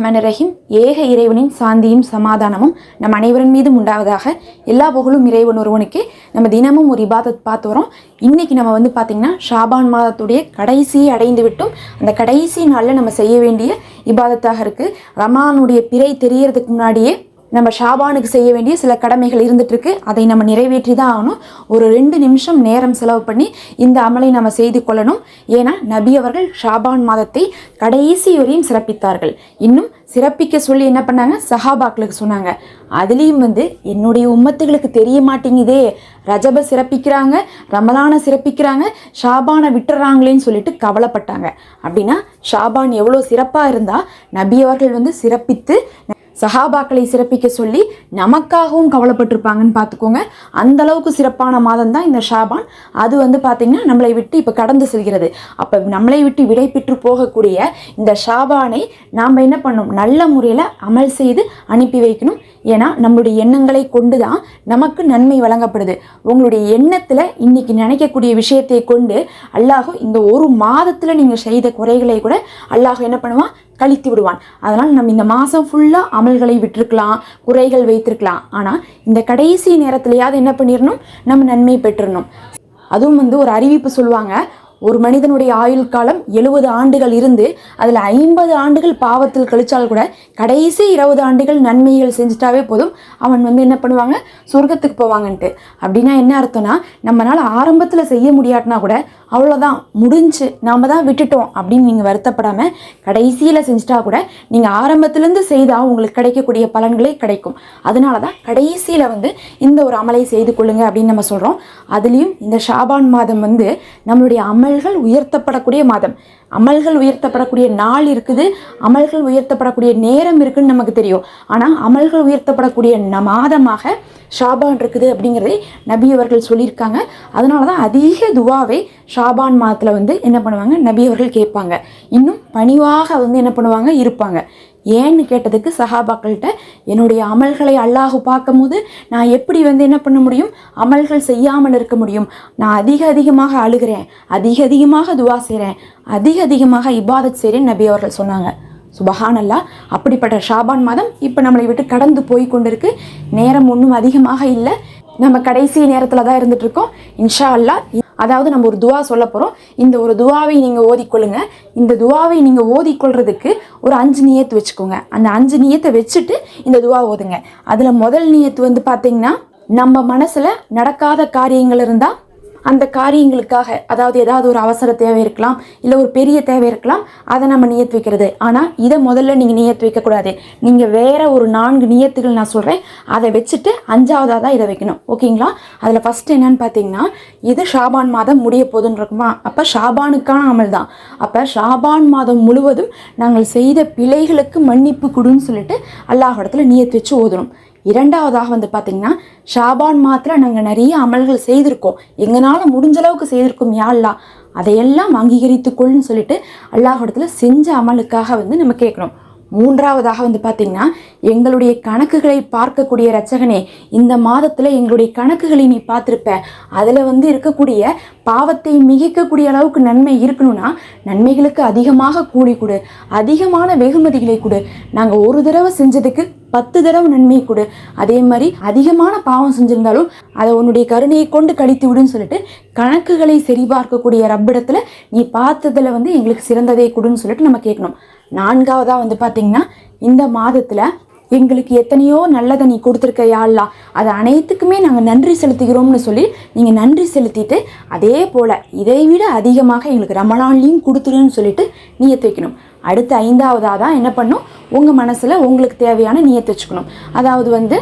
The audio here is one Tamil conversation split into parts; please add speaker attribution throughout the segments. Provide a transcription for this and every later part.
Speaker 1: ரஹீம் ஏக இறைவனின் சாந்தியும் சமாதானமும் நம் அனைவரின் மீதும் உண்டாவதாக எல்லா புகழும் இறைவன் ஒருவனுக்கே நம்ம தினமும் ஒரு இபாதத் பார்த்து வரோம். இன்றைக்கி நம்ம வந்து பார்த்திங்கன்னா ஷாபான் மாதத்துடைய கடைசியை அடைந்து விட்டோம். அந்த கடைசி நாளில் நம்ம செய்ய வேண்டிய இபாதத்தாக இருக்குது ரமானுடைய பிறை தெரியறதுக்கு முன்னாடியே நம்ம ஷாபானுக்கு செய்ய வேண்டிய சில கடமைகள் இருந்துகிட்ருக்கு அதை நம்ம நிறைவேற்றி தான் ஆகணும். ஒரு ரெண்டு நிமிஷம் நேரம் செலவு பண்ணி இந்த அமலை நம்ம செய்து கொள்ளணும். ஏன்னா நபி அவர்கள் ஷாபான் மாதத்தை கடைசி வரையும் சிறப்பித்தார்கள். இன்னும் சிறப்பிக்க சொல்லி என்ன பண்ணாங்க? சஹாபாக்களுக்கு சொன்னாங்க. அதுலேயும் வந்து என்னுடைய உம்மத்துகளுக்கு தெரிய மாட்டேங்குதே. ரஜபை சிறப்பிக்கிறாங்க ரமலானை சிறப்பிக்கிறாங்க ஷாபானை விட்டுறாங்களேன்னு சொல்லிட்டு கவலைப்பட்டாங்க. அப்படின்னா ஷாபான் எவ்வளோ சிறப்பாக இருந்தால் நபி அவர்கள் வந்து சிறப்பித்து சஹாபாக்களை சிறப்பிக்க சொல்லி நமக்காகவும் கவலைப்பட்டிருப்பாங்கன்னு பார்த்துக்கோங்க. அந்த அளவுக்கு சிறப்பான மாதம் தான் இந்த ஷாபான். அது வந்து பார்த்திங்கன்னா நம்மளை விட்டு இப்போ கடந்து செல்கிறது. அப்போ நம்மளை விட்டு விடை பெற்று போகக்கூடிய இந்த ஷாபானை நாம் என்ன பண்ணணும் நல்ல முறையில் அமல் செய்து அனுப்பி வைக்கணும். ஏன்னா நம்மளுடைய எண்ணங்களை கொண்டு தான் நமக்கு நன்மை வழங்கப்படுது. உங்களுடைய எண்ணத்தில் இன்றைக்கி நினைக்கக்கூடிய விஷயத்தை கொண்டு அல்லாஹோ இந்த ஒரு மாதத்தில் நீங்கள் செய்த குறைகளை கூட அல்லாஹோ என்ன பண்ணுவான்? கழித்து விடுவான் அதனால் நம்ம இந்த மாதம் ஃபுல்லாக அமல்களை விட்டுருக்கலாம் குறைகள் வைத்திருக்கலாம். ஆனால் இந்த கடைசி நேரத்துலையாவது என்ன பண்ணிடணும் நம்ம நன்மை பெற்றுடணும் அதுவும் வந்து ஒரு அறிவிப்பு சொல்லுவாங்க ஒரு மனிதனுடைய ஆயுள் காலம் எழுபது ஆண்டுகள் இருந்து அதில் ஐம்பது ஆண்டுகள் பாவத்தில் கழிச்சால் கூட கடைசி இருபது ஆண்டுகள் நன்மைகள் செஞ்சுட்டாவே போதும். அவன் வந்து என்ன பண்ணுவாங்க? சொர்க்கத்துக்கு போவாங்கன்ட்டு. அப்படின்னா என்ன அர்த்தம்னா நம்மளால் ஆரம்பத்தில் செய்ய முடியாட்டினா கூட அவ்வளோதான் முடிஞ்சு. நாம் தான் விட்டுட்டோம் அப்படின்னு நீங்கள் வருத்தப்படாமல் கடைசியில் செஞ்சிட்டா கூட நீங்கள் ஆரம்பத்துலேருந்து செய்தால் உங்களுக்கு கிடைக்கக்கூடிய பலன்களே கிடைக்கும். அதனால தான் கடைசியில் வந்து இந்த ஒரு அமலை செய்து கொள்ளுங்க அப்படின்னு நம்ம சொல்கிறோம் அதுலேயும் இந்த ஷாபான் மாதம் வந்து நம்மளுடைய அமல்கள் உயர்த்தப்படக்கூடிய மாதம். அமல்கள் உயர்த்தப்படக்கூடிய நாள் இருக்குது. அமல்கள் உயர்த்தப்படக்கூடிய நேரம் இருக்குன்னு நமக்கு தெரியும். ஆனால் அமல்கள் உயர்த்தப்படக்கூடிய மாதமாக ஷாபான் இருக்குது அப்படிங்கிறதை நபி அவர்கள் சொல்லியிருக்காங்க. அதனால தான் அதிக துவாவை ஷாபான் மாதத்தில் வந்து என்ன பண்ணுவாங்க? நபி அவர்கள் கேட்பாங்க. இன்னும் பணிவாக வந்து என்ன பண்ணுவாங்க? இருப்பாங்க. ஏன்னு கேட்டதுக்கு சஹாபாக்கள்கிட்ட என்னுடைய அமல்களை அல்லாஹ் பார்க்கும்போது நான் எப்படி வந்து என்ன பண்ண முடியும்? அமல்கள் செய்யாமல் இருக்க முடியும். நான் அதிக அதிகமாக அழுகிறேன். அதிக அதிகமாக துவா செய்கிறேன் அதிக அதிகமாக இபாதத் செய்கிறேன் நபி அவர்கள் சொன்னாங்க. சுபஹானல்லா அப்படிப்பட்ட ஷாபான் மாதம் இப்போ நம்மளை விட்டு கடந்து போய் கொண்டிருக்கு நேரம் ஒன்றும் அதிகமாக இல்லை. நம்ம கடைசி நேரத்தில் தான் இருந்துகிட்ருக்கோம் இன்ஷா அல்லா அதாவது நம்ம ஒரு துவா சொல்ல போகிறோம் இந்த ஒரு துவாவை நீங்கள் ஓதிக்கொள்ளுங்க. இந்த துவாவை நீங்கள் ஓதிக்கொள்றதுக்கு ஒரு அஞ்சு நியத்து வச்சுக்கோங்க. அந்த அஞ்சு நியத்தை வச்சுட்டு இந்த துவா ஓதுங்க. அதில் முதல் நியத்து வந்து பார்த்திங்கன்னா நம்ம மனசில் நடக்காத காரியங்கள் இருந்தால் அந்த காரியங்களுக்காக அதாவது ஏதாவது ஒரு அவசர தேவை இருக்கலாம் இல்லை ஒரு பெரிய தேவை இருக்கலாம் அதை நம்ம நியத்து வைக்கிறது. ஆனால் இதை முதல்ல நீங்கள் நியத்து வைக்கக்கூடாது நீங்கள் வேறு ஒரு நான்கு நியத்துகள் நான் சொல்கிறேன் அதை வச்சுட்டு அஞ்சாவதாக தான் இதை வைக்கணும். ஓகேங்களா? அதில் ஃபஸ்ட்டு என்னன்னு பார்த்தீங்கன்னா இது ஷாபான் மாதம் முடிய போதுன்னு இருக்குமா அப்போ ஷாபானுக்கான அமல் தான். அப்போ ஷாபான் மாதம் முழுவதும் நாங்கள் செய்த பிழைகளுக்கு மன்னிப்பு கொடுன்னு சொல்லிட்டு அல்லாஹ் இடத்துல நியத்து வச்சு ஓதணும். இரண்டாவதாக வந்து பார்த்திங்கன்னா ஷாபான் மாத்திர நாங்கள் நிறைய அமல்கள் செய்திருக்கோம். எங்களால் முடிஞ்ச அளவுக்கு செய்திருக்கோம் யாழ்லா அதையெல்லாம் அங்கீகரித்துக்கொள்னு சொல்லிட்டு அல்லாஹிடத்துல செஞ்ச அமலுக்காக வந்து நம்ம கேட்கணும் மூன்றாவதாக வந்து பார்த்திங்கன்னா எங்களுடைய கணக்குகளை பார்க்கக்கூடிய ரச்சகனே இந்த மாதத்தில் எங்களுடைய கணக்குகளை நீ பார்த்துருப்ப. அதில் வந்து இருக்கக்கூடிய பாவத்தை மிகைக்கக்கூடிய அளவுக்கு நன்மை இருக்கணும்னா நன்மைகளுக்கு அதிகமாக கூலி கொடு. அதிகமான வெகுமதிகளை கொடு. நாங்கள் ஒரு தடவை செஞ்சதுக்கு பத்து தடவை நன்மை கொடு. அதே மாதிரி அதிகமான பாவம் செஞ்சிருந்தாலும் அதை உன்னுடைய கருணையை கொண்டு கழித்து விடுன்னு சொல்லிட்டு கணக்குகளை சரிபார்க்கக்கூடிய ரப்பிடத்தில் நீ பார்த்ததில் வந்து எங்களுக்கு சிறந்ததை கொடுன்னு சொல்லிட்டு நம்ம கேட்கணும். நான்காவதாக வந்து பார்த்திங்கன்னா இந்த மாதத்தில் எங்களுக்கு எத்தனையோ நல்லதை நீ கொடுத்துருக்க யாழ்லா அது அனைத்துக்குமே நாங்கள் நன்றி செலுத்துகிறோம்னு சொல்லி நீங்கள் நன்றி செலுத்திட்டு அதே போல் இதை விட அதிகமாக எங்களுக்கு ரமலான்லேயும் கொடுத்துருன்னு சொல்லிட்டு நீ வைக்கணும். அடுத்து ஐந்தாவதாக தான் என்ன பண்ணும்? உங்கள் மனசில் உங்களுக்கு தேவையான நியத்தை வச்சுக்கணும். அதாவது வந்து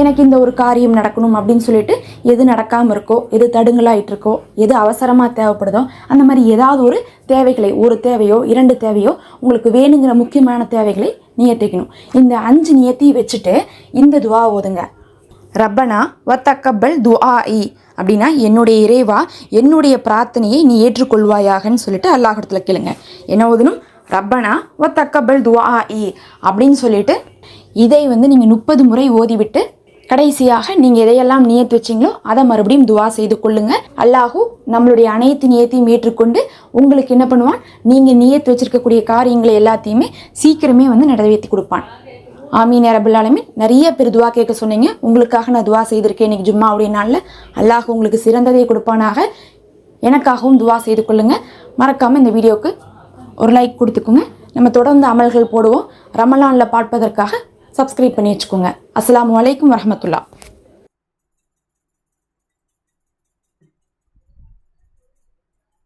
Speaker 1: எனக்கு இந்த ஒரு காரியம் நடக்கணும் அப்படின்னு சொல்லிட்டு எது நடக்காமல் இருக்கோ எது தடுங்கலாயிட்டு இருக்கோ எது அவசரமாக தேவைப்படுதோ அந்த மாதிரி ஏதாவது ஒரு தேவைகளை ஒரு தேவையோ இரண்டு தேவையோ உங்களுக்கு வேணுங்கிற முக்கியமான தேவைகளை நியத்திக்கணும். இந்த அஞ்சு நியத்தி வச்சுட்டு இந்த துவா ஓதுங்க. ரப்பனா வத்தக்கப்பல் துஆ இ அப்படின்னா என்னுடைய இறைவா என்னுடைய பிரார்த்தனையை நீ ஏற்றுக்கொள்வாயாகன்னு சொல்லிட்டு அல்லாஹிடத்தில் கேளுங்க. என்ன ஓதணும்? ரப்பனா தக்கபல் துவா இ அப்படின்னு சொல்லிட்டு இதை வந்து நீங்கள் முப்பது முறை ஓதிவிட்டு கடைசியாக நீங்கள் எதையெல்லாம் நியத்து வச்சீங்களோ அதை மறுபடியும் துவா செய்து கொள்ளுங்கள் அல்லாஹூ நம்மளுடைய அனைத்து நியத்தையும் ஏற்றுக்கொண்டு உங்களுக்கு என்ன பண்ணுவான்? நீங்கள் நியத்து வச்சிருக்கக்கூடிய காரியங்களை எல்லாத்தையுமே சீக்கிரமே வந்து நிறைவேற்றி கொடுப்பான். ஆமீன் ரபுல் நிறைய பேர் துவா கேட்க சொன்னீங்க. உங்களுக்காக நான் துவா செய்திருக்கேன் இன்னைக்கு ஜும்மாவுடைய நாளில். அல்லாஹ் உங்களுக்கு சிறந்ததை கொடுப்பானாக. எனக்காகவும் துவா செய்து கொள்ளுங்கள் மறக்காமல் இந்த வீடியோவுக்கு ஒரு லைக் கொடுத்துக்குங்க. நம்ம தொடர்ந்து அமல்கள் போடுவோம். ரமலானில் பார்ப்பதற்காக சப்ஸ்கிரைப் பண்ணி வச்சுக்கோங்க. அஸ்லாம் அலைக்கும் வரமத்துல்லா